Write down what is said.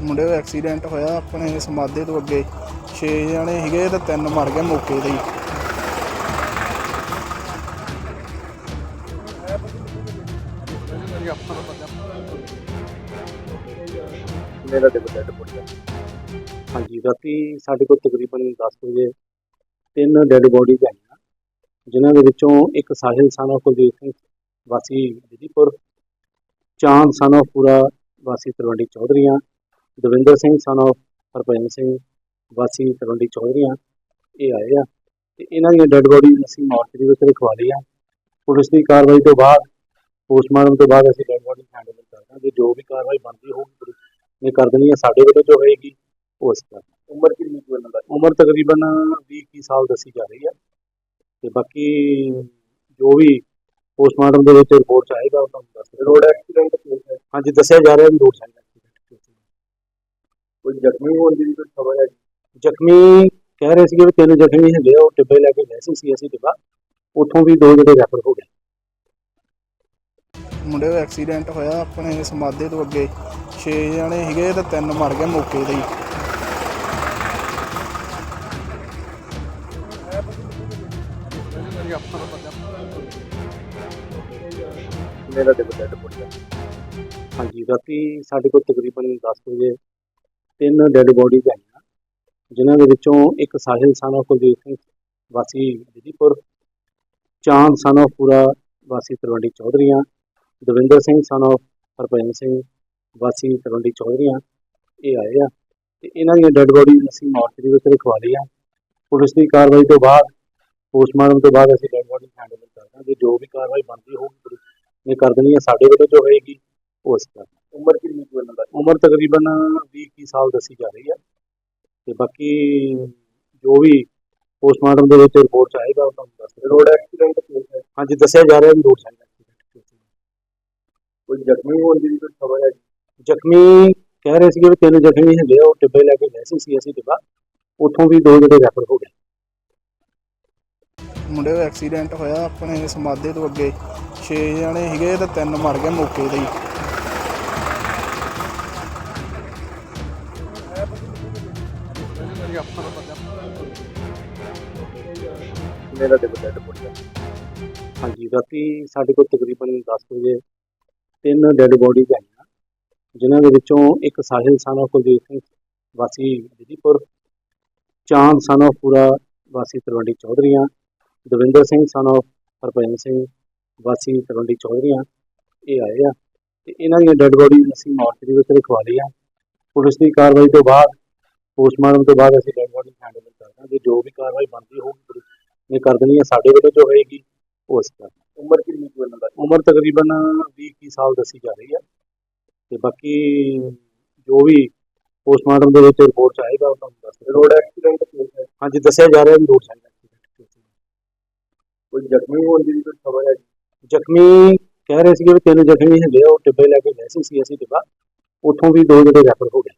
ਮੁੰਡੇ ਦਾ ਐਕਸੀਡੈਂਟ ਹੋਇਆ ਆਪਣੇ ਸਮਾਦੇ ਤੋਂ ਅੱਗੇ। 6 ਜਣੇ ਸੀਗੇ ਤੇ ਤਿੰਨ ਮਰ ਗਏ ਮੌਕੇ ਤੇ ਹੀ। ਮੇਰਾ ਤੇ ਬੈੱਡ ਪੁੱਟ ਹਾਂਜੀ, ਰਾਤੀ ਸਾਡੇ ਕੋਲ ਤਕਰੀਬਨ 10 ਵਜੇ ਤਿੰਨ ਡੈੱਡ ਬੋਡੀਜ਼ ਆਈਆਂ ਜਿਨ੍ਹਾਂ ਦੇ ਵਿੱਚੋਂ ਇੱਕ ਸਾਹਿਲ ਸਾਨਾ ਕੁਲਦੀਪ ਸਿੰਘ ਵਾਸੀ ਜੀਪੁਰ ਚਾਂਦ ਸਾਨਾ ਪੂਰਾ ਵਾਸੀ ਤਲਵੰਡੀ ਚੌਧਰੀਆਂ ਦਵਿੰਦਰ ਸਿੰਘ ਸਾਨਾ ਹਰਪ੍ਰੀਤ ਸਿੰਘ ਵਾਸੀ ਤਲਵੰਡੀ ਚੌਧਰੀਆਂ ਇਹ ਆਏ ਆ। ਤੇ ਇਹਨਾਂ ਦੀਆਂ ਡੈੱਡ ਬੋਡੀਜ਼ ਅਸੀਂ ਮੋਰਚਰੀ ਵਿੱਚ ਰਖਵਾ ਲਈਆਂ ਪੁਲਿਸ ਦੀ ਕਾਰਵਾਈ ਤੋਂ ਬਾਅਦ ਪੋਸਟਮਾਰਟਮ ਤੋਂ ਬਾਅਦ ਅਸੀਂ ਡੈੱਡ ਬੋਡੀ ਹੈਂਡਲ ਕਰ ਦਾਂਗੇ ਜੋ ਵੀ ਕਾਰਵਾਈ ਬਣਦੀ ਹੋਊਗੀ ਪੁਲਿਸ ਨੇ ਕਰ ਦੇਣੀ ਹੈ ਸਾਡੇ ਵੱਲੋਂ ਜੋ ਹੋਏਗੀ ਉਹ ਅਸੀਂ ਕਰ। ਉਮਰ ਕਿੰਨੀ ਕੁ ਇਹਨਾਂ ਦਾ? ਉਮਰ ਤਕਰੀਬਨ 20 ਕੀ ਸਾਲ ਦੱਸੀ ਜਾ ਰਹੀ ਹੈ ਤੇ ਬਾਕੀ ਜੋ ਵੀ ਪੋਸਟਮਾਰਟਮ ਦੇ ਵਿੱਚ ਰਿਪੋਰਟ ਆਏਗਾ ਉਹ ਤੁਹਾਨੂੰ ਦੱਸ। ਰੋਡ ਐਕਸੀਡੈਂਟ ਹਾਂਜੀ ਦੱਸਿਆ ਜਾ ਰਿਹਾ ਵੀ ਰੋਡ ਸਾਈਡ ਐਕਸੀਡੈਂਟ ਜ਼ਖਮੀ ਹੋਣ ਦੀ ਵੀ ਕੋਈ ਖਬਰ ਹੈ? ਜ਼ਖਮੀ ਕਹਿ ਰਹੇ ਸੀਗੇ ਵੀ ਤਿੰਨ ਜ਼ਖਮੀ ਹੈਗੇ ਆ, ਉਹ ਟਿੱਬੇ ਲੈ ਕੇ ਗਏ ਸੀ ਸੀਐਸਸੀ ਟਿੱਬਾ ਉੱਥੋਂ ਵੀ ਦੋ ਜਿਹੜੇ ਰੈਫਰ ਹੋ ਗਏ। ਮੁੰਡੇ ਦਾ ਐਕਸੀਡੈਂਟ ਹੋਇਆ ਆਪਣੇ ਸਮਾਦੇ ਤੋਂ ਅੱਗੇ। 6 ਜਣੇ ਸੀਗੇ ਤੇ ਤਿੰਨ ਮਰ ਗਏ ਮੌਕੇ ਤੇ ਹੀ। ਮੇਰਾ ਤੇ ਬੈੱਡ ਪੁੱਟ ਗਿਆ। ਹਾਂਜੀ ਰਾਤੀ ਸਾਡੇ ਕੋਲ ਤਕਰੀਬਨ 10 ਵਜੇ ਤਿੰਨ ਡੈੱਡ ਬੋਡੀਜ਼ ਆਈਆਂ ਜਿਨ੍ਹਾਂ ਦੇ ਵਿੱਚੋਂ ਇੱਕ ਸਾਹਿਲ ਸਾਨਾ ਕੁਲਦੀਪ ਸਿੰਘ ਵਾਸੀ ਜੀਪੁਰ ਚਾਂਦ ਸਾਨਾ ਪੂਰਾ ਵਾਸੀ ਤਲਵੰਡੀ ਚੌਧਰੀਆਂ ਦਵਿੰਦਰ ਸਿੰਘ ਸਾਨਾ ਹਰਪ੍ਰੀਤ ਸਿੰਘ ਵਾਸੀ ਤਲਵੰਡੀ ਚੌਧਰੀਆਂ ਇਹ ਆਏ ਆ। ਤੇ ਇਹਨਾਂ ਦੀਆਂ ਡੈੱਡ ਬੋਡੀਜ਼ ਅਸੀਂ ਮੋਰਚਰੀ ਵਿੱਚ ਰਖਵਾ ਲਈਆਂ ਪੁਲਿਸ ਦੀ ਕਾਰਵਾਈ ਤੋਂ ਬਾਅਦ ਪੋਸਟਮਾਰਟਮ ਤੋਂ ਬਾਅਦ ਅਸੀਂ ਡੈੱਡ ਬੋਡੀ ਹੈਂਡਲ ਕਰ ਦਾਂਗੇ। ਜੋ ਵੀ ਕਾਰਵਾਈ ਬਣਦੀ ਹੋਊਗੀ ਨੇ ਕਰ ਦੇਣੀ ਹੈ ਸਾਡੇ ਵੱਲੋਂ ਜੋ ਹੋਏਗੀ ਕਰ ਦਾਂਗੇ। ਉਮਰ ਕਿੰਨੀ ਕੁ ਇਹਨਾਂ ਦਾ? ਉਮਰ ਤਕਰੀਬਨ 20 ਕੀ ਸਾਲ ਦੱਸੀ ਜਾ ਰਹੀ ਹੈ। ਤੇ ਬਾਕੀ ਜੋ ਵੀ ਪੋਸਟਮਾਰਟਮ ਦੇ ਵਿੱਚ ਰਿਪੋਰਟ ਆਏਗਾ ਉਹ ਤੁਹਾਨੂੰ ਦੱਸ। ਰੋਡ ਐਕਸੀਡੈਂਟ ਕੇਸ ਹੈ। ਹਾਂਜੀ ਦੱਸਿਆ ਜਾ ਰਿਹਾ ਵੀ ਰੋਡ ਸਾਈਡ ਐਕਸੀਡੈਂਟ ਕੋਈ ਜ਼ਖਮੀ ਹੋਣ ਦੀ ਕੋਈ ਖਬਰ ਹੈ ਜ਼ਖਮੀ ਕਹਿ ਰਹੇ ਸੀਗੇ ਵੀ ਤਿੰਨ ਜ਼ਖਮੀ ਹੈਗੇ ਆ, ਉਹ ਟਿੱਬੇ ਲੈ ਕੇ ਗਏ ਸੀ ਸੀਐਸਸੀ ਟਿੱਬਾ ਉੱਥੋਂ ਵੀ ਦੋ ਜਿਹੜੇ ਰੈਫਰ ਹੋ ਗਏ। ਮੁੰਡੇ ਦਾ ਐਕਸੀਡੈਂਟ ਹੋਇਆ ਆਪਣੇ ਸਮਾਦੇ ਤੋਂ ਅੱਗੇ। 6 ਜਣੇ ਸੀਗੇ ਤੇ ਤਿੰਨ ਮਰ ਗਏ ਮੌਕੇ ਤੇ ਹੀ। ਮੇਰਾ ਤੇ ਬੈੱਡ ਪੁੱਟ ਗਿਆ ਹਾਂਜੀ ਰਾਤੀ ਸਾਡੇ ਕੋਲ ਤਕਰੀਬਨ 10 ਵਜੇ ਤਿੰਨ ਡੈੱਡ ਬੋਡੀਜ਼ ਆਈਆਂ ਜਿਨ੍ਹਾਂ ਦੇ ਵਿੱਚੋਂ ਇੱਕ ਸਾਹਿਲ ਸਾਨਾ ਕੁਲਦੀਪ ਸਿੰਘ ਵਾਸੀ ਜੀਪੁਰ ਚਾਂਦ ਸਾਨਾ ਪੂਰਾ ਵਾਸੀ ਤਲਵੰਡੀ ਚੌਧਰੀਆਂ ਦਵਿੰਦਰ ਸਿੰਘ ਸਾਨਾ ਹਰਪ੍ਰੀਤ ਸਿੰਘ ਵਾਸੀ ਤਲਵੰਡੀ ਚੌਧਰੀਆਂ ਇਹ ਆਏ ਆ। ਤੇ ਇਹਨਾਂ ਦੀਆਂ ਡੈੱਡ ਬੋਡੀਜ਼ ਅਸੀਂ ਮੋਰਚਰੀ ਵਿੱਚ ਰਖਵਾ ਲਈਆਂ। ਪੁਲਿਸ ਦੀ ਕਾਰਵਾਈ ਤੋਂ ਬਾਅਦ ਪੋਸਟਮਾਰਟਮ ਤੋਂ ਬਾਅਦ ਅਸੀਂ ਡੈੱਡ ਬੋਡੀ ਹੈਂਡਲ ਕਰ ਦਾਂਗੇ ਜੋ ਵੀ ਕਾਰਵਾਈ ਬਣਦੀ ਹੋਊਗੀ ਪੁਲਿਸ ਨੇ ਕਰ ਦੇਣੀ ਹੈ। ਸਾਡੇ ਵੱਲੋਂ ਜੋ ਹੋਏਗੀ ਉਹ ਅਸੀਂ ਕਰ ਦਾਂਗੇ। ਉਮਰ ਕਿੰਨੀ ਕੁ ਇਹਨਾਂ ਦਾ? ਉਮਰ ਤਕਰੀਬਨ 20 ਕੀ ਸਾਲ ਦੱਸੀ ਜਾ ਰਹੀ ਹੈ। ਤੇ ਬਾਕੀ ਜੋ ਵੀ ਪੋਸਟਮਾਰਟਮ ਦੇ ਵਿੱਚ ਰਿਪੋਰਟ ਚ ਆਏਗਾ ਉਹ ਤੁਹਾਨੂੰ ਦੱਸ। ਰੋਡ ਐਕਸੀਡੈਂਟ ਕੇਸ ਹੈ ਹਾਂਜੀ ਦੱਸਿਆ ਜਾ ਰਿਹਾ ਵੀ ਰੋਡ ਸਾਈਡ ਐਕਸੀਡੈਂਟ ਕੋਈ ਜ਼ਖਮੀ ਹੋਣ ਦੀ ਵੀ ਕੋਈ ਖਬਰ ਹੈ ਜ਼ਖਮੀ ਕਹਿ ਰਹੇ ਸੀਗੇ ਵੀ ਤਿੰਨ ਜ਼ਖਮੀ ਹੈਗੇ ਆ, ਉਹ ਟਿੱਬੇ ਲੈ ਕੇ ਗਏ ਸੀ ਸੀਐਸਸੀ ਟਿੱਬਾ। ਉੱਥੋਂ ਵੀ ਦੋ ਜਿਹੜੇ ਰੈਫਰ ਹੋ ਗਏ।